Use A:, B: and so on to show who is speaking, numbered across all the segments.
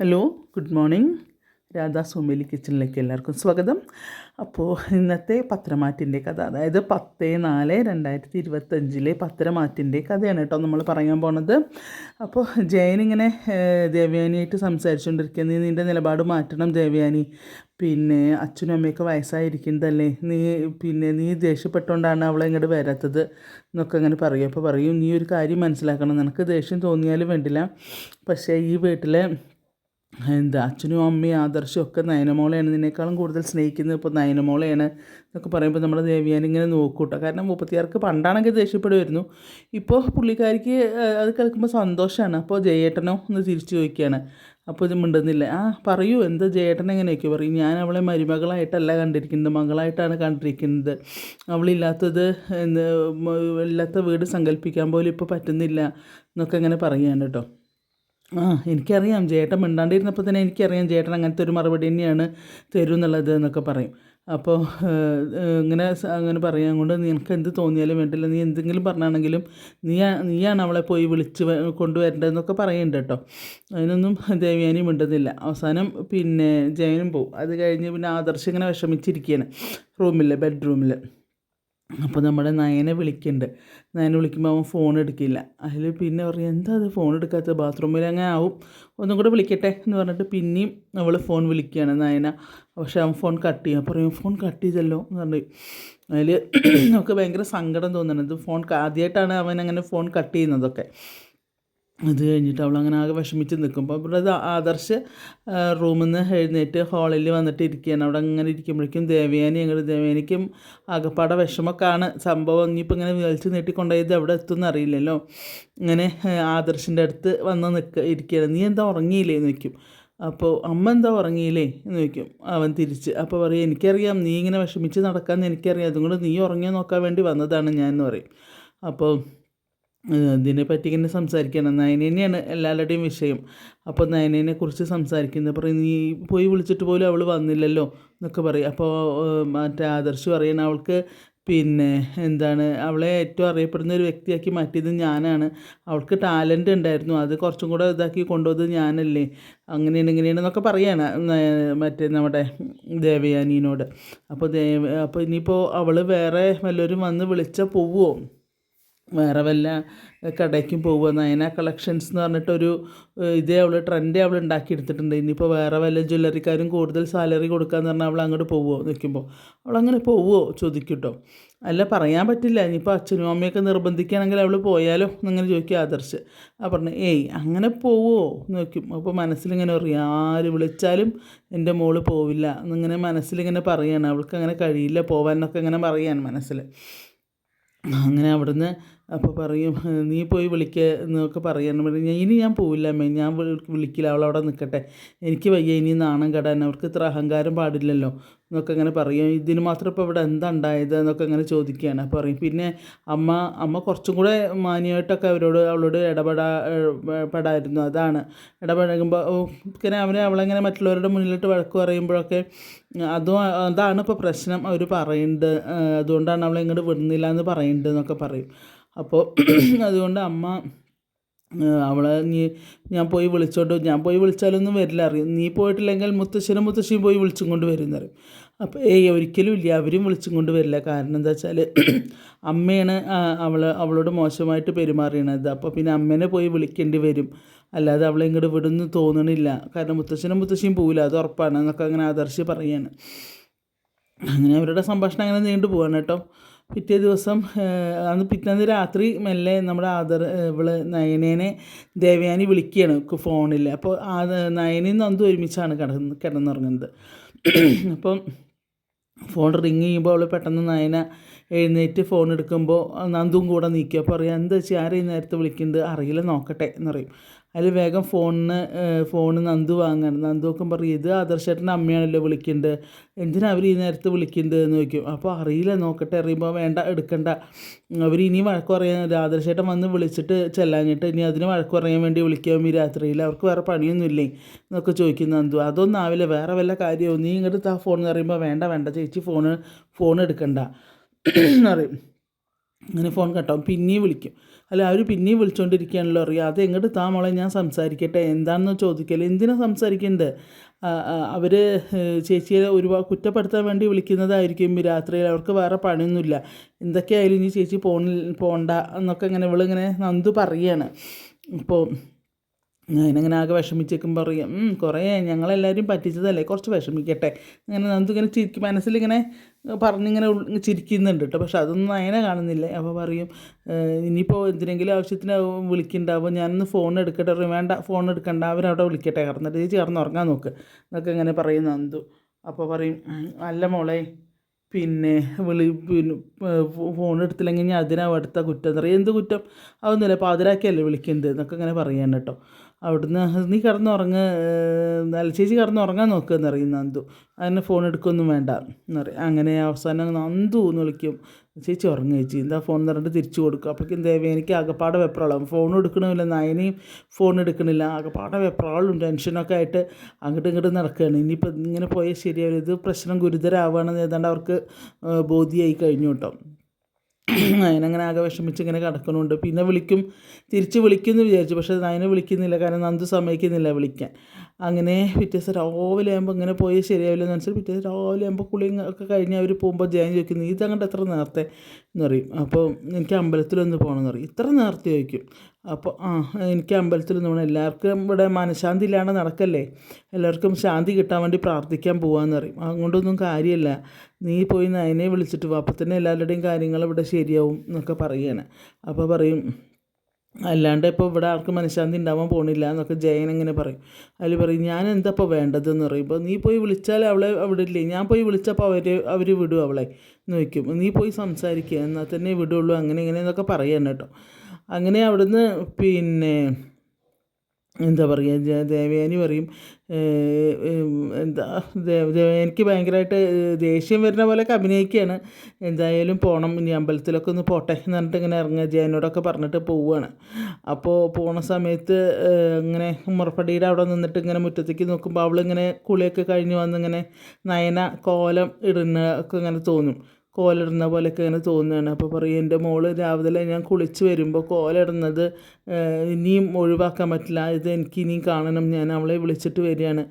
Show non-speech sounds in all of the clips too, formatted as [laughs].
A: Hello good morning Radha സോമേലി കിച്ചണിലേക്ക് എല്ലാവർക്കും സ്വാഗതം. അപ്പോൾ ഇന്നത്തെ പത്രമാറ്റിന്റെ കഥ അതായത് പത്ത് നാല് രണ്ടായിരത്തി ഇരുപത്തഞ്ചിലെ പത്രമാറ്റിന്റെ കഥയാണ് കേട്ടോ നമ്മൾ പറയാൻ പോണത്. അപ്പോൾ ജയൻ ഇങ്ങനെ ദേവയാനിയായിട്ട് സംസാരിച്ചുകൊണ്ടിരിക്കുന്നത് നിന്റെ നിലപാട് മാറ്റണം ദേവയാനി. പിന്നെ അച്ഛനും അമ്മയൊക്കെ വയസ്സായിരിക്കുന്നതല്ലേ നീ പിന്നെ നീ ദേഷ്യപ്പെട്ടുകൊണ്ടാണ് അവളെ ഇങ്ങോട്ട് വരാത്തത് എന്നൊക്കെ അങ്ങനെ പറയും. അപ്പോൾ പറയും നീ ഒരു കാര്യം മനസ്സിലാക്കണം നിനക്ക് ദേഷ്യം തോന്നിയാലും വേണ്ടില്ല. പക്ഷേ ഈ വീട്ടിലെ എന്താ അച്ഛനും അമ്മയും ആദർശവും ഒക്കെ നയനമോളെയാണ് നിന്നേക്കാളും കൂടുതൽ സ്നേഹിക്കുന്നത്. ഇപ്പോൾ നയനമോളെയാണ് എന്നൊക്കെ പറയുമ്പോൾ നമ്മുടെ ദേവിയാൻ ഇങ്ങനെ നോക്കൂട്ടോ. കാരണം മുപ്പത്തിയാർക്ക് പണ്ടാണെങ്കിൽ ദേഷ്യപ്പെടുമായിരുന്നു. ഇപ്പോൾ പുള്ളിക്കാരിക്ക് അത് കേൾക്കുമ്പോൾ സന്തോഷമാണ് അപ്പോൾ ജയേട്ടനോ ഒന്ന് തിരിച്ചു ചോദിക്കുകയാണ്. അപ്പോൾ ഇത് മിണ്ടുന്നില്ല. ആ പറയൂ എന്താ ജയേട്ടൻ എങ്ങനെയൊക്കെ പറയും? ഞാൻ അവളെ മരുമകളായിട്ടല്ല കണ്ടിരിക്കുന്നത് മകളായിട്ടാണ് കണ്ടിരിക്കുന്നത്. അവളില്ലാത്തത് ഇല്ലാത്ത വീട് സങ്കല്പിക്കാൻ പോലും ഇപ്പോൾ പറ്റുന്നില്ല എന്നൊക്കെ ഇങ്ങനെ പറയുകയാണ് കേട്ടോ. ആ എനിക്കറിയാം. ചേട്ടൻ മിണ്ടാണ്ടിരുന്നപ്പോൾ തന്നെ എനിക്കറിയാം ചേട്ടൻ അങ്ങനത്തെ ഒരു മറുപടി തന്നെയാണ് തരും എന്നുള്ളത് എന്നൊക്കെ പറയും. അപ്പോൾ ഇങ്ങനെ അങ്ങനെ പറയാൻ കൊണ്ട് നിനക്ക് എന്ത് തോന്നിയാലും വേണ്ടില്ല. നീ എന്തെങ്കിലും പറഞ്ഞാണെങ്കിലും നീ നീയാണ് അവളെ പോയി വിളിച്ച് കൊണ്ടുവരേണ്ടതെന്നൊക്കെ പറയുന്നുണ്ട് കേട്ടോ. അതിനൊന്നും ദേവ്യാനി മിണ്ടുന്നില്ല. അവസാനം പിന്നെ ജയനും പോവും. അത് കഴിഞ്ഞ് പിന്നെ ആദർശ് ഇങ്ങനെ വിഷമിച്ചിരിക്കുകയാണ് റൂമിൽ ബെഡ്റൂമിൽ അപ്പോൾ നമ്മുടെ നയനെ വിളിക്കുന്നുണ്ട് നയനെ വിളിക്കുമ്പോൾ അവൻ ഫോൺ എടുക്കില്ല. അതിൽ പിന്നെ പറയും എന്താ അത്? ഫോൺ എടുക്കാത്ത ബാത്റൂമിൽ അങ്ങനെ ആവും. ഒന്നും കൂടെ വിളിക്കട്ടെ? എന്ന് പറഞ്ഞിട്ട് പിന്നെയും അവൾ ഫോൺ വിളിക്കുകയാണ് നയന. പക്ഷെ അവൻ ഫോൺ കട്ട് ചെയ്യും. പറയും ഫോൺ കട്ട് ചെയ്തല്ലോ? എന്ന് പറഞ്ഞു. അതിൽ [clears throat] നമുക്ക് ഭയങ്കര സങ്കടം തോന്നുന്നുണ്ട്. ഫോൺ ആദ്യമായിട്ടാണ് അവൻ അങ്ങനെ ഫോൺ കട്ട് ചെയ്യുന്നതൊക്കെ. അത് കഴിഞ്ഞിട്ട് അവൾ അങ്ങനെ ആകെ വിഷമിച്ച് നിൽക്കുമ്പോൾ ഇവിടെ ദാ ആദർശ് റൂമിൽ നിന്ന് എഴുന്നേറ്റ് ഹാളിൽ വന്നിട്ട് ഇരിക്കുകയാണ്. അവിടെ അങ്ങനെ ഇരിക്കുമ്പോഴേക്കും ദേവയാനി ഞങ്ങൾ ദേവയാനിക്കും ആകപ്പാടെ വിഷമക്കാണ് സംഭവം ഇനിയിപ്പോൾ ഇങ്ങനെ വലിച്ചു നീട്ടിക്കൊണ്ടുപോയത് എവിടെ എത്തുമെന്ന് അറിയില്ലല്ലോ. ഇങ്ങനെ ആദർശിന്റെ അടുത്ത് വന്ന് നിൽക്കുക ഇരിക്കുകയാണ്. നീ എന്താ ഉറങ്ങിയില്ലേ? എന്ന് വയ്ക്കും അപ്പോൾ അമ്മ എന്താ ഉറങ്ങിയില്ലേ? എന്ന് ചോദിക്കും. അവൻ തിരിച്ച് അപ്പോൾ പറയും എനിക്കറിയാം നീ ഇങ്ങനെ വിഷമിച്ച് നടക്കാമെന്ന് എനിക്കറിയാം. അതുകൊണ്ട് നീ ഉറങ്ങിയോ നോക്കാൻ വേണ്ടി വന്നതാണ് ഞാൻ എന്ന് പറയും. അപ്പോൾ ഇതിനെ പറ്റി ഇങ്ങനെ സംസാരിക്കണം നയനേനെയാണ് എല്ലാവരുടെയും വിഷയം. അപ്പോൾ നയനേനെ കുറിച്ച് സംസാരിക്കുന്നത് പറയും നീ പോയി വിളിച്ചിട്ട് പോലും അവൾ വന്നില്ലല്ലോ എന്നൊക്കെ പറയും. അപ്പോൾ മറ്റേ ആദർശ് പറയണം അവൾക്ക് പിന്നെ എന്താണ് അവളെ ഏറ്റവും അറിയപ്പെടുന്ന ഒരു വ്യക്തിയാക്കി മാറ്റിയത് ഞാനാണ്. അവൾക്ക് ടാലന്റ് ഉണ്ടായിരുന്നു. അത് കുറച്ചും കൂടെ ഇതാക്കി കൊണ്ടുപോയത് ഞാനല്ലേ. അങ്ങനെയാണ് ഇങ്ങനെയാണ് എന്നൊക്കെ പറയാണ് മറ്റേ നമ്മുടെ ദേവയാനീനോട്. അപ്പോൾ ദേവ അപ്പോൾ ഇനിയിപ്പോൾ അവൾ വേറെ വല്ലവരും വന്ന് വിളിച്ചാൽ പോവുമോ വേറെ വല്ല കടയ്ക്കും പോകുക നയന കളക്ഷൻസ് എന്ന് പറഞ്ഞിട്ടൊരു ഇതേ അവൾ ട്രെൻഡേ അവൾ ഉണ്ടാക്കിയെടുത്തിട്ടുണ്ട്. ഇനിയിപ്പോൾ വേറെ വല്ല ജ്വല്ലറിക്കാരും കൂടുതൽ സാലറി കൊടുക്കാന്ന് പറഞ്ഞാൽ അവൾ അങ്ങോട്ട് പോവുമോ നിൽക്കുമ്പോൾ അങ്ങനെ പോവുമോ ചോദിക്കും കേട്ടോ അല്ല പറയാൻ പറ്റില്ല. ഇനിയിപ്പോൾ അച്ഛനും അമ്മയൊക്കെ നിർബന്ധിക്കുകയാണെങ്കിൽ അവൾ പോയാലോ എന്നിങ്ങനെ ചോദിക്കും ആദർശ്. ആ പറഞ്ഞു ഏയ് അങ്ങനെ പോവുമോ നോക്കും. അപ്പോൾ മനസ്സിലിങ്ങനെ പറയും ആര് വിളിച്ചാലും എന്റെ മോൾ പോവില്ല. എന്നിങ്ങനെ മനസ്സിലിങ്ങനെ പറയാണ്. അവൾക്ക് അങ്ങനെ കഴിയില്ല പോവാനൊക്കെ ഇങ്ങനെ പറയാണ് മനസ്സിൽ അങ്ങനെ അവിടുന്ന് അപ്പോൾ പറയും നീ പോയി വിളിക്കുക എന്നൊക്കെ പറയാൻ പറയും "ഞാൻ- ഇനി ഞാൻ പോവില്ല അമ്മേ ഞാൻ വിളിക്കില്ല അവൾ അവിടെ നിൽക്കട്ടെ എനിക്ക് വയ്യ ഇനി നാണം കെടാൻ അവർക്ക് ഇത്ര അഹങ്കാരം പാടില്ലല്ലോ എന്നൊക്കെ അങ്ങനെ പറയും. ഇതിന് മാത്രം ഇപ്പോൾ ഇവിടെ എന്താ ഉണ്ടായത് എന്നൊക്കെ അങ്ങനെ ചോദിക്കുകയാണ്. അപ്പോൾ പറയും പിന്നെ അമ്മ അമ്മ കുറച്ചും കൂടെ മാന്യമായിട്ടൊക്കെ അവരോട് അവളോട് ഇടപെടാ പെടായിരുന്നു അതാണ്. ഇടപഴകുമ്പോൾ ഇങ്ങനെ അവനെ അവളെങ്ങനെ മറ്റുള്ളവരുടെ മുന്നിലിട്ട് വഴക്ക് പറയുമ്പോഴൊക്കെ അതും അതാണ് ഇപ്പോൾ പ്രശ്നം അവർ പറയുന്നുണ്ട് അതുകൊണ്ടാണ് അവളെ ഇങ്ങോട്ട് വിടുന്നില്ല എന്ന് പറയുന്നുണ്ട് എന്നൊക്കെ പറയും. അപ്പോൾ [clears throat] അതുകൊണ്ട് അമ്മ അവളെ നീ ഞാൻ പോയി വിളിച്ചോണ്ട് ഞാൻ പോയി വിളിച്ചാലൊന്നും വരില്ല. അറിയും നീ പോയിട്ടില്ലെങ്കിൽ മുത്തശ്ശനും മുത്തശ്ശിയും പോയി വിളിച്ചും കൊണ്ട് വരും എന്നറിയും അപ്പോൾ ഏയ് ഒരിക്കലും ഇല്ല. അവരും വിളിച്ചും കൊണ്ട് വരില്ല. കാരണം എന്താ വെച്ചാൽ [clears throat] അമ്മയാണ് അവൾ അവളോട് മോശമായിട്ട് പെരുമാറിയണത്. അപ്പോൾ പിന്നെ അമ്മേനെ പോയി വിളിക്കേണ്ടി വരും. അല്ലാതെ അവളെ ഇങ്ങോട്ട് വിടുന്നു തോന്നണില്ല. കാരണം മുത്തശ്ശനും മുത്തശ്ശിയും പോവില്ല അത് ഉറപ്പാണ്. എന്നൊക്കെ അങ്ങനെ ആദർശി പറയാണ്. അങ്ങനെ അവരുടെ സംഭാഷണം അങ്ങനെ നീണ്ടു പോവാണ് കേട്ടോ. പിറ്റേ ദിവസം അന്ന് പിറ്റേന്ന് രാത്രി മെല്ലെ നമ്മുടെ ആദർ ഇവൾ നയനേനെ ദേവയാനി വിളിക്കുകയാണ് ഫോണിൽ അപ്പോൾ ആ നയനയും നന്ദു ഒരുമിച്ചാണ് കിടന്ന് കിടന്നുറങ്ങുന്നത്. അപ്പം ഫോൺ റിങ് ചെയ്യുമ്പോൾ അവൾ പെട്ടെന്ന് നയന എഴുന്നേറ്റ് ഫോൺ എടുക്കുമ്പോൾ നന്ദും കൂടെ നീക്കുക അപ്പോൾ പറയാം എന്താ വെച്ചാൽ ആരെയും നേരത്തെ വിളിക്കുന്നുണ്ട്? അറിയില്ല നോക്കട്ടെ എന്ന് പറയും. അതിൽ വേഗം ഫോണിന് ഫോണ് നന്ദു വാങ്ങാണ് നന്ദുവൊക്കെ പറയും ഇത് ആദർശേട്ടന്റെ അമ്മയാണല്ലോ വിളിക്കേണ്ടത് എന്തിനാ അവർ ഈ നേരത്ത് വിളിക്കേണ്ടത് എന്ന് ചോദിക്കും. അപ്പോൾ അറിയില്ല നോക്കട്ടെ. അറിയുമ്പോൾ വേണ്ട എടുക്കണ്ട. അവർ ഇനി വഴക്ക് പറയാൻ ആദർശേട്ടൻ വന്ന് വിളിച്ചിട്ട് ചെല്ലാഞ്ഞിട്ട് ഇനി അതിന് വഴക്ക് പറയാൻ വേണ്ടി വിളിക്കാം ഈ രാത്രിയിൽ. അവർക്ക് വേറെ പണിയൊന്നുമില്ലേ എന്നൊക്കെ ചോദിക്കും നന്ദു. അതൊന്നും ആവില്ല വേറെ വല്ല കാര്യമോ നീ ഇങ്ങോട്ട് താ ഫോൺ എന്ന് പറയുമ്പോൾ വേണ്ട വേണ്ട ചേച്ചി ഫോണ് ഫോൺ എടുക്കണ്ട. [clears throat] പറയും. അങ്ങനെ ഫോൺ കട്ടാവും പിന്നെയും വിളിക്കും. അല്ല അവർ പിന്നെയും വിളിച്ചുകൊണ്ടിരിക്കുകയാണല്ലോ അറിയാം. അത് എങ്ങോട്ട് താ മോളെ? ഞാൻ സംസാരിക്കട്ടെ. എന്താണെന്ന് ചോദിക്കൽ? എന്തിനാ സംസാരിക്കേണ്ടത് അവർ ചേച്ചിയെ ഒരുപാട് കുറ്റപ്പെടുത്താൻ വേണ്ടി വിളിക്കുന്നതായിരിക്കും രാത്രിയിൽ. അവർക്ക് വേറെ പണിയൊന്നുമില്ല. എന്തൊക്കെയായാലും ഇനി ചേച്ചി പോണിൽ പോണ്ട എന്നൊക്കെ ഇങ്ങനെ ഇവളിങ്ങനെ നന്ദു പറയാണ്. അപ്പോൾ ഞാനിങ്ങനെ ആകെ വിഷമിച്ചേക്കും പറയും "ഉം, കുറേ ഞങ്ങളെല്ലാവരും പറ്റിച്ചതല്ലേ കുറച്ച് വിഷമിക്കട്ടെ. അങ്ങനെ നമുക്കിങ്ങനെ ചിരിക്കും മനസ്സിലിങ്ങനെ പറഞ്ഞിങ്ങനെ ചിരിക്കുന്നുണ്ട് കേട്ടോ. പക്ഷെ അതൊന്നും നയനെ കാണുന്നില്ല. അപ്പോൾ പറയും "ഏഹ്, ഇനിയിപ്പോൾ എന്തിനെങ്കിലും ആവശ്യത്തിന് വിളിക്കുന്നുണ്ടാവും ഞാനൊന്ന് ഫോൺ എടുക്കട്ടെ വേണ്ട ഫോൺ എടുക്കണ്ട അവരവിടെ വിളിക്കട്ടെ. കറന്നിട്ട് ചേച്ചി കറന്ന് ഉറങ്ങാൻ നോക്ക്. എന്നൊക്കെ ഇങ്ങനെ പറയും നന്ദു. അപ്പോൾ പറയും "ഉം, അല്ല മോളെ പിന്നെ വിളി പിന്നെ ഫോൺ എടുത്തില്ലെങ്കിൽ ഞാൻ അതിനാ അടുത്ത കുറ്റം. പറയും എന്ത് കുറ്റം? അതൊന്നുമില്ല പാതിരാക്കിയല്ലേ വിളിക്കുന്നത് എന്നൊക്കെ ഇങ്ങനെ പറയാൻ കേട്ടോ. അവിടുന്ന് നീ കിടന്നുറങ്ങ് നല്ല ചേച്ചി കിടന്നുറങ്ങാൻ നോക്കുക എന്നറിയും നന്ദു. അതിനെ ഫോൺ എടുക്കൊന്നും വേണ്ട എന്നറിയാം അങ്ങനെ അവസാനം നന്ദു എന്ന് വിളിക്കും. ചേച്ചി ഉറങ്ങുക ചേച്ചി എന്താ ഫോൺ എന്ന് തിരിച്ചു കൊടുക്കും. അപ്പോഴേക്കും ദേവി എനിക്ക് ആകപ്പാടെ വെപ്രാളം. ഫോൺ എടുക്കണമില്ല നയനയും ഫോൺ എടുക്കണില്ല. ആകപ്പാടെ വെപ്രാളും ടെൻഷനൊക്കെ ആയിട്ട് അങ്ങോട്ടും ഇങ്ങോട്ടും നടക്കുകയാണ്. ഇനിയിപ്പോൾ ഇങ്ങനെ പോയാൽ ശരിയാവില്ല. ഇത് പ്രശ്നം ഗുരുതരമാവുകയാണെന്ന് ഏതാണ്ട് അവർക്ക് ബോധ്യമായി കഴിഞ്ഞു കേട്ടോ. അതിനങ്ങനെ ആകെ വിഷമിച്ച് ഇങ്ങനെ കിടക്കണുണ്ട്. പിന്നെ വിളിക്കും. തിരിച്ച് വിളിക്കുമെന്ന് വിചാരിച്ചു. പക്ഷേ നയനെ വിളിക്കുന്നില്ല. കാരണം നന്ദു സമ്മതിക്കുന്നില്ല വിളിക്കാൻ. അങ്ങനെ പിറ്റേ ദിവസം രാവിലെ ആകുമ്പോൾ ഇങ്ങനെ പോയി ശരിയാവില്ല എന്ന് വെച്ചാൽ പിറ്റേ ദിവസം രാവിലെ ആകുമ്പോൾ കുളി ഒക്കെ കഴിഞ്ഞ് അവർ പോകുമ്പോൾ ജയൻ ചോദിക്കും നീ ഇതങ്ങോട്ട് എത്ര നേരത്തെ? എന്ന് പറയും. അപ്പോൾ എനിക്ക് അമ്പലത്തിലൊന്ന് പോകണമെന്ന് പറയും. ഇത്ര നേരത്തെ? ചോദിക്കും. അപ്പോൾ ആ എനിക്ക് അമ്പലത്തിലൊന്ന് വേണം എല്ലാവർക്കും ഇവിടെ മനഃശാന്തി ഇല്ലാണ്ട് നടക്കല്ലേ? എല്ലാവർക്കും ശാന്തി കിട്ടാൻ വേണ്ടി പ്രാർത്ഥിക്കാൻ പോകാമെന്ന് പറയും. അതുകൊണ്ടൊന്നും കാര്യമില്ല. നീ പോയി നയനെ വിളിച്ചിട്ട് വാ. അപ്പോൾ തന്നെ എല്ലാവരുടെയും കാര്യങ്ങൾ ഇവിടെ ശരിയാവും എന്നൊക്കെ പറയുകയാണ്. അപ്പോൾ പറയും അല്ലാണ്ട് ഇപ്പോൾ ഇവിടെ ആർക്കും മനഃശാന്തി ഉണ്ടാവാൻ പോണില്ല എന്നൊക്കെ ജയൻ ഇങ്ങനെ പറയും. അതിൽ പറയും ഞാൻ എന്താ ഇപ്പോൾ വേണ്ടതെന്ന് പറയുമ്പോൾ നീ പോയി വിളിച്ചാൽ അവളെ അവിടെ ഇല്ലേ? ഞാൻ പോയി വിളിച്ചപ്പോൾ അവർ അവർ വിടും അവളെ. നോക്കും നീ പോയി സംസാരിക്കുക എന്നാൽ തന്നെ വിടുള്ളൂ. അങ്ങനെ ഇങ്ങനെ എന്നൊക്കെ പറയണം കേട്ടോ. അങ്ങനെ അവിടുന്ന് പിന്നെ എന്താ പറയുക ദേവയാനി പറയും എന്താ ദേവ ദേവയാനിക്ക് ഭയങ്കരമായിട്ട് ദേഷ്യം വരുന്ന പോലെയൊക്കെ അഭിനയിക്കുകയാണ് എന്തായാലും പോകണം ഇനി അമ്പലത്തിലൊക്കെ ഒന്ന് പോട്ടെ എന്ന് പറഞ്ഞിട്ട് ഇങ്ങനെ ഇറങ്ങുക. ജയനോടൊക്കെ പറഞ്ഞിട്ട് പോവുകയാണ് അപ്പോൾ പോണ സമയത്ത് ഇങ്ങനെ മുറപ്പടിയുടെ അവിടെ നിന്നിട്ട് ഇങ്ങനെ മുറ്റത്തേക്ക് നോക്കുമ്പോൾ അവളിങ്ങനെ കുളിയൊക്കെ കഴിഞ്ഞ് വന്നിങ്ങനെ നയന കോലം ഇടുന്ന ഒക്കെ ഇങ്ങനെ തോന്നും. കോലിടുന്ന പോലെയൊക്കെ ഇങ്ങനെ തോന്നുകയാണ്. അപ്പോൾ പറയും എന്റെ മോൾ രാവിലെ ഞാൻ കുളിച്ച് വരുമ്പോൾ കോലിടുന്നത് ഇനിയും ഒഴിവാക്കാൻ പറ്റില്ല. ഇത് എനിക്ക് ഇനിയും കാണണം. ഞാൻ അവളെ വിളിച്ചിട്ട് വരികയാണ്.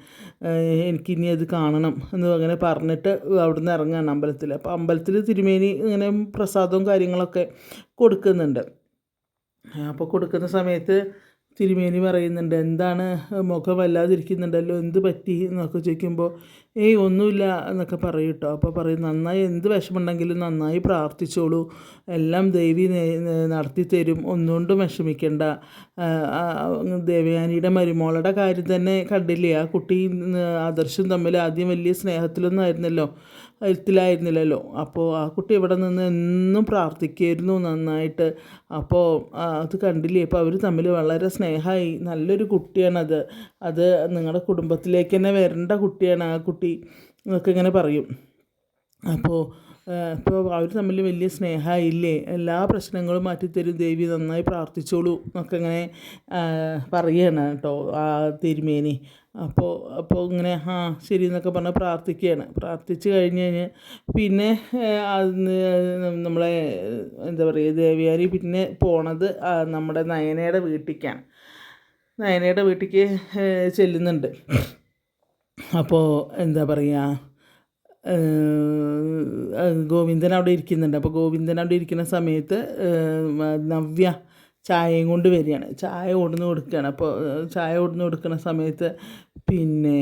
A: എനിക്ക് എനിക്കിനി അത് കാണണം. എന്ന് അങ്ങനെ പറഞ്ഞിട്ട് അവിടുന്ന് ഇറങ്ങുകയാണ് അമ്പലത്തിൽ. അപ്പോൾ അമ്പലത്തിൽ തിരുമേനി ഇങ്ങനെ പ്രസാദവും കാര്യങ്ങളൊക്കെ കൊടുക്കുന്നുണ്ട്. അപ്പോൾ കൊടുക്കുന്ന സമയത്ത് തിരുമേനി പറയുന്നുണ്ട് എന്താണ്? മുഖം വല്ലാതിരിക്കുന്നുണ്ടല്ലോ എന്ത് പറ്റി? എന്നൊക്കെ ചോദിക്കുമ്പോൾ ഏയ് ഒന്നുമില്ല എന്നൊക്കെ പറയും കേട്ടോ. അപ്പോൾ പറയും നന്നായി എന്ത് വിഷമമുണ്ടെങ്കിലും നന്നായി പ്രാർത്ഥിച്ചോളൂ. എല്ലാം ദേവി നടത്തി തരും. ഒന്നുകൊണ്ടും വിഷമിക്കണ്ട. ദേവയാനിയുടെ മരുമോളുടെ കാര്യം തന്നെ കണ്ടില്ലേ? ആ കുട്ടിയും ആദർശം തമ്മിൽ ആദ്യം വലിയ സ്നേഹത്തിലൊന്നും ആയിരുന്നല്ലോ. ത്തിലായിരുന്നില്ലല്ലോ അപ്പോൾ ആ കുട്ടി ഇവിടെ നിന്ന് എന്നും പ്രാർത്ഥിക്കുമായിരുന്നു നന്നായിട്ട്. അപ്പോൾ അത് കണ്ടില്ലേ? അപ്പോൾ അവർ തമ്മിൽ വളരെ സ്നേഹമായി നല്ലൊരു കുട്ടിയാണത്. അത് നിങ്ങളുടെ കുടുംബത്തിലേക്ക് തന്നെ വരേണ്ട കുട്ടിയാണ് ആ കുട്ടി എന്നൊക്കെ ഇങ്ങനെ പറയും. അപ്പോൾ ഇപ്പോൾ അവർ തമ്മിൽ വലിയ സ്നേഹമായില്ലേ എല്ലാ പ്രശ്നങ്ങളും മാറ്റിത്തരും. ദേവി നന്നായി പ്രാർത്ഥിച്ചോളൂ എന്നൊക്കെ ഇങ്ങനെ പറയുകയാണ് കേട്ടോ ആ തിരുമേനി. അപ്പോൾ അപ്പോൾ ഇങ്ങനെ ആ ശരി എന്നൊക്കെ പറഞ്ഞ് പ്രാർത്ഥിക്കുകയാണ്. പ്രാർത്ഥിച്ച് കഴിഞ്ഞ് കഴിഞ്ഞ് പിന്നെ അന്ന് നമ്മളെ എന്താ പറയുക ദേവിയാരി പിന്നെ പോണത് നമ്മുടെ നയനയുടെ വീട്ടിലേക്കാണ് നയനയുടെ വീട്ടിലേക്ക് ചെല്ലുന്നുണ്ട്. അപ്പോൾ എന്താ പറയുക ഗോവിന്ദൻ അവിടെ ഇരിക്കുന്നുണ്ട്. അപ്പോൾ ഗോവിന്ദൻ അവിടെ ഇരിക്കുന്ന സമയത്ത് നവ്യ ചായയും കൊണ്ട് വരികയാണ്. ചായ കൊണ്ടുവന്ന് കൊടുക്കുകയാണ്. അപ്പോൾ ചായ കൊണ്ടുവന്ന് കൊടുക്കുന്ന സമയത്ത് പിന്നെ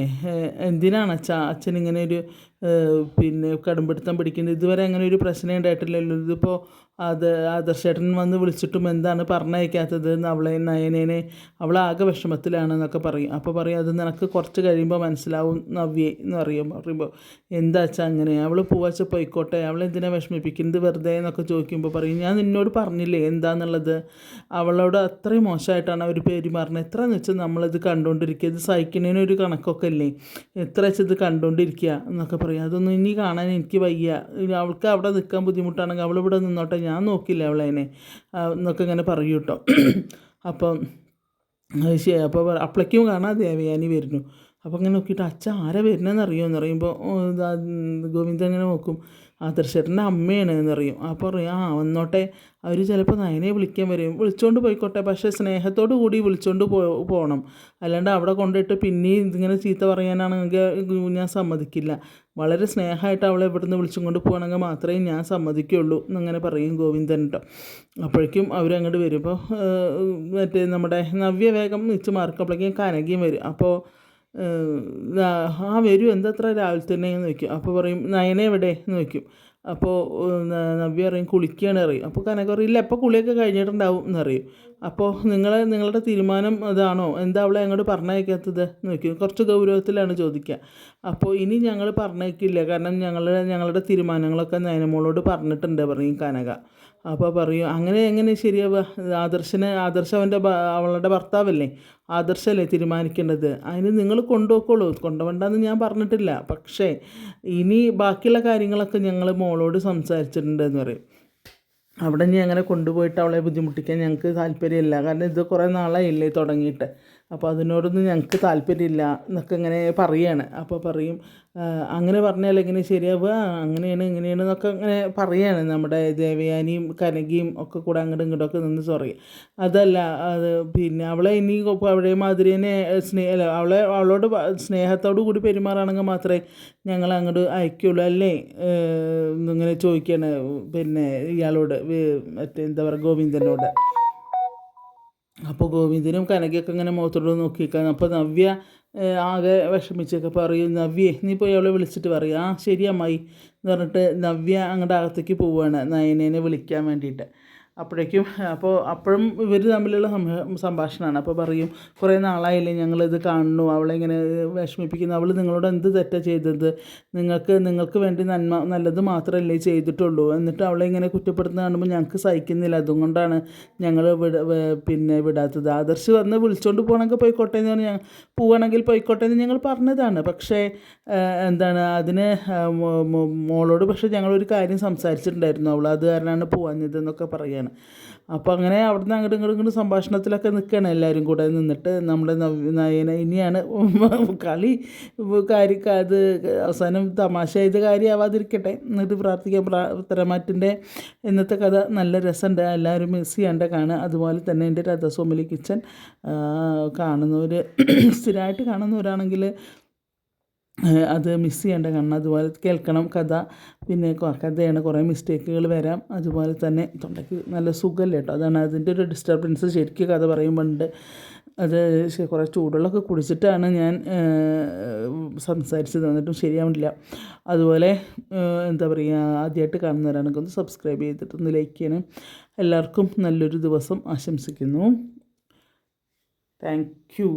A: എന്തിനാണ് അച്ഛാ അച്ഛൻ ഇങ്ങനെ ഒരു പിന്നെ കടുംപിടുത്തം പിടിക്കുന്നത് ഇതുവരെ അങ്ങനെ ഒരു പ്രശ്നം ഉണ്ടായിട്ടില്ലല്ലോ. ഇതിപ്പോൾ അത് ആദർശേട്ടൻ വന്ന് വിളിച്ചിട്ടും എന്താണ് പറഞ്ഞയക്കാത്തത്? എന്ന് അവളെ നയനേനെ അവളാകെ വിഷമത്തിലാണെന്നൊക്കെ പറയും. അപ്പോൾ പറയും അത് നിനക്ക് കുറച്ച് കഴിയുമ്പോൾ മനസ്സിലാവും നവ്യേ എന്ന് പറയും. പറയുമ്പോൾ എന്താ വെച്ചാൽ അങ്ങനെ? അവൾ പോവാച്ച പോയിക്കോട്ടെ. അവളെ എന്തിനാ വിഷമിപ്പിക്കുന്നത്? വെറുതെ എന്നൊക്കെ ചോദിക്കുമ്പോൾ പറയും ഞാൻ നിന്നോട് പറഞ്ഞില്ലേ എന്താന്നുള്ളത്? അവളോട് അത്രയും മോശമായിട്ടാണ് അവർ പെരുമാറുന്നത് എത്രയെന്ന് വെച്ചാൽ നമ്മളിത് കണ്ടുകൊണ്ടിരിക്കുക ഇത് സഹിക്കുന്നതിനൊരു കണക്കൊക്കെ അല്ലേ എത്ര വെച്ചത് കണ്ടുകൊണ്ടിരിക്കുക എന്നൊക്കെ പറയും. അതൊന്നും ഇനി കാണാൻ എനിക്ക് വയ്യ. അവൾക്ക് അവിടെ നിൽക്കാൻ ബുദ്ധിമുട്ടാണെങ്കിൽ അവൾ ഇവിടെ നിന്നോട്ടെ. ഞാൻ നോക്കില്ല അവളതിനെ എന്നൊക്കെ ഇങ്ങനെ പറയും കേട്ടോ. [clears throat] അപ്പം ശരി. അപ്പോൾ അപ്പോഴേക്കും കാണാം ദേവയാനി വരുന്നു. അപ്പോൾ ഇങ്ങനെ നോക്കിയിട്ട് അച്ഛൻ ആരാ വരുന്നതെന്ന് അറിയുമെന്ന് പറയുമ്പോൾ ഗോവിന്ദൻ അങ്ങനെ നോക്കും. ആദർശേട്ടന്റെ അമ്മയാണ് എന്നറിയും അപ്പോൾ പറയും ആ വന്നോട്ടെ. അവർ ചിലപ്പോൾ നയനെ വിളിക്കാൻ വരും. വിളിച്ചുകൊണ്ട് പോയിക്കോട്ടെ. പക്ഷേ സ്നേഹത്തോടു കൂടി വിളിച്ചുകൊണ്ട് പോ പോകണം അല്ലാണ്ട് അവിടെ കൊണ്ടിട്ട് പിന്നെയും ഇതിങ്ങനെ ചീത്ത പറയാനാണെങ്കിൽ ഞാൻ സമ്മതിക്കില്ല. വളരെ സ്നേഹമായിട്ട് അവളെ ഇവിടുന്ന് വിളിച്ചും കൊണ്ട് പോകണമെങ്കിൽ മാത്രമേ ഞാൻ സമ്മതിക്കുള്ളൂ എന്നങ്ങനെ പറയും ഗോവിന്ദൻ കേട്ടോ അപ്പോഴേക്കും അവരങ്ങോട്ട് വരും. അപ്പോൾ മറ്റേ നമ്മുടെ നവ്യ വേഗം നിച്ച് മാർക്കപ്പോഴേക്കും കനകയും വരും. അപ്പോൾ ആ വരൂ എന്തത്ര രാവിലെ തന്നെ എന്ന് അപ്പോൾ പറയും നയന എവിടെ? എന്ന് അപ്പോൾ നവ്യ പറയും കുളിക്കുകയാണ് അറിയും അപ്പോൾ കനക പറയും ഇല്ല അപ്പോൾ കുളിയൊക്കെ കഴിഞ്ഞിട്ടുണ്ടാവും എന്നറിയും അപ്പോൾ നിങ്ങൾ നിങ്ങളുടെ തീരുമാനം അതാണോ? എന്താ അവളെ അങ്ങോട്ട് പറഞ്ഞയക്കാത്തത്? നോക്കി കുറച്ച് ഗൗരവത്തിലാണ് ചോദിക്കുക. അപ്പോൾ ഇനി ഞങ്ങൾ പറഞ്ഞേക്കില്ല കാരണം ഞങ്ങൾ ഞങ്ങളുടെ തീരുമാനങ്ങളൊക്കെ നയനമോളോട് പറഞ്ഞിട്ടുണ്ട് പറയും കനക. അപ്പോൾ പറയും അങ്ങനെ എങ്ങനെ ശരിയാവുക? ആദർശന് ആദർശ അവന്റെ അവളുടെ ഭർത്താവല്ലേ? ആദർശല്ലേ തീരുമാനിക്കേണ്ടത്? അതിന് നിങ്ങൾ കൊണ്ടുപോക്കോളൂ കൊണ്ടുപോകണ്ടെന്ന് ഞാൻ പറഞ്ഞിട്ടില്ല. പക്ഷേ ഇനി ബാക്കിയുള്ള കാര്യങ്ങളൊക്കെ ഞങ്ങൾ മോളോട് സംസാരിച്ചിട്ടുണ്ടെന്ന് പറയും. അവിടെ ഇനി അങ്ങനെ കൊണ്ടുപോയിട്ട് അവളെ ബുദ്ധിമുട്ടിക്കാൻ ഞങ്ങൾക്ക് താല്പര്യമില്ല. കാരണം ഇത് കുറേ നാളായില്ലേ തുടങ്ങിയിട്ട്. അപ്പോൾ അതിനോടൊന്നും ഞങ്ങൾക്ക് താല്പര്യമില്ല എന്നൊക്കെ ഇങ്ങനെ പറയാണ്. അപ്പോൾ പറയും അങ്ങനെ പറഞ്ഞാൽ എങ്ങനെ ശരിയാവുക? അങ്ങനെയാണ് ഇങ്ങനെയാണ് എന്നൊക്കെ അങ്ങനെ പറയാണ്. നമ്മുടെ ദേവയാനിയും കനകയും ഒക്കെ കൂടെ അങ്ങോട്ടും ഇങ്ങോട്ടും ഒക്കെ നിന്ന് സോറി അതല്ല അത് പിന്നെ അവളെ ഇനി അവളെ മാതിരി തന്നെ സ്നേഹ അവളെ അവളോട് സ്നേഹത്തോടു കൂടി പെരുമാറുകയാണെങ്കിൽ മാത്രമേ ഞങ്ങൾ അങ്ങോട്ട് അയക്കുള്ളൂ അല്ലേ? ഇങ്ങനെ ചോദിക്കുകയാണ് പിന്നെ ഇയാളോട് മറ്റേ എന്താ പറയുക ഗോവിന്ദനോട്. അപ്പോൾ ഗോവിന്ദനും കനകയൊക്കെ ഇങ്ങനെ മുഖത്തോട്ട് നോക്കിയിരിക്കാൻ അപ്പോൾ നവ്യ ആകെ വിഷമിച്ചൊക്കെ പറയും നവ്യേ നീ പോയി അവളെ വിളിച്ചിട്ട് പറയും. ആ ശരി അമ്മായി എന്ന് പറഞ്ഞിട്ട് നവ്യ അങ്ങോട്ട് അകത്തേക്ക് പോവുകയാണ് നയനേനെ വിളിക്കാൻ വേണ്ടിയിട്ട്. അപ്പോഴേക്കും അപ്പോൾ അപ്പോഴും ഇവർ തമ്മിലുള്ള സംഭാഷണമാണ്. അപ്പോൾ പറയും കുറേ നാളായില്ലേ ഞങ്ങളിത് കാണുന്നു. അവളെ ഇങ്ങനെ വിഷമിപ്പിക്കുന്നു. അവൾ നിങ്ങളോട് എന്ത് തെറ്റാണ് ചെയ്തത്? നിങ്ങൾക്ക് നിങ്ങൾക്ക് വേണ്ടി നന്മ നല്ലത് മാത്രമല്ലേ ചെയ്തിട്ടുള്ളൂ. എന്നിട്ട് അവളെ ഇങ്ങനെ കുറ്റപ്പെടുത്തുന്ന കാണുമ്പോൾ ഞങ്ങൾക്ക് സഹിക്കുന്നില്ല. അതുകൊണ്ടാണ് ഞങ്ങൾ വിട പിന്നെ വിടാത്തത്. ആദർശ് വന്ന് വിളിച്ചുകൊണ്ട് പോകണമെങ്കിൽ പോയിക്കോട്ടെ എന്ന് പറഞ്ഞാൽ പോവുകയാണെങ്കിൽ പോയിക്കോട്ടെ എന്ന് ഞങ്ങൾ പറഞ്ഞതാണ്. പക്ഷേ എന്താണ് അതിന് മോളോട് പക്ഷേ ഞങ്ങളൊരു കാര്യം സംസാരിച്ചിട്ടുണ്ടായിരുന്നു. അവൾ അത് കാരണമാണ് പോകാഞ്ഞത് എന്നൊക്കെ പറയുകയാണ് അപ്പോൾ അങ്ങനെ അവിടുന്ന് അങ്ങോട്ടും ഇങ്ങോട്ടും ഇങ്ങോട്ടും സംഭാഷണത്തിലൊക്കെ നിൽക്കുകയാണ് എല്ലാവരും കൂടെ നിന്നിട്ട് നമ്മുടെ നയന ഇനിയാണ് [laughs] കളി കാര്യ അത് അവസാനം തമാശ ചെയ്ത കാര്യമാവാതിരിക്കട്ടെ. എന്നിട്ട് പ്രാർത്ഥിക്കാം. പ്രാർത്ഥനമാറ്റിന്റെ ഇന്നത്തെ കഥ നല്ല രസമുണ്ട്. എല്ലാവരും മിസ് ചെയ്യേണ്ട കാണുക. അതുപോലെ തന്നെ എന്റെ രഥസോമലി കിച്ചൻ കാണുന്നവർ [clears throat] സ്ഥിരമായിട്ട് കാണുന്നവരാണെങ്കിൽ അത് മിസ് ചെയ്യേണ്ട കാരണം അതുപോലെ കേൾക്കണം കഥ. പിന്നെ കഥയാണ് കുറേ മിസ്റ്റേക്കുകൾ വരാം. അതുപോലെ തന്നെ തൊണ്ടയ്ക്ക് നല്ല സുഖമല്ല കേട്ടോ. അതാണ് അതിന്റെ ഒരു ഡിസ്റ്റർബൻസ് ശരിക്കും കഥ പറയുമ്പോൾ ഉണ്ട് അത് കുറേ ചൂടുള്ളൊക്കെ കുടിച്ചിട്ടാണ് ഞാൻ സംസാരിച്ചത്. എന്നിട്ടും ശരിയാവുന്നില്ല അതുപോലെ എന്താ പറയുക ആദ്യമായിട്ട് കാണുന്നവരാണെങ്കിൽ ഒന്ന് സബ്സ്ക്രൈബ് ചെയ്തിട്ട് ഒന്ന് ലൈക്ക് ചെയ്യണം. എല്ലാവർക്കും നല്ലൊരു ദിവസം ആശംസിക്കുന്നു. Thank you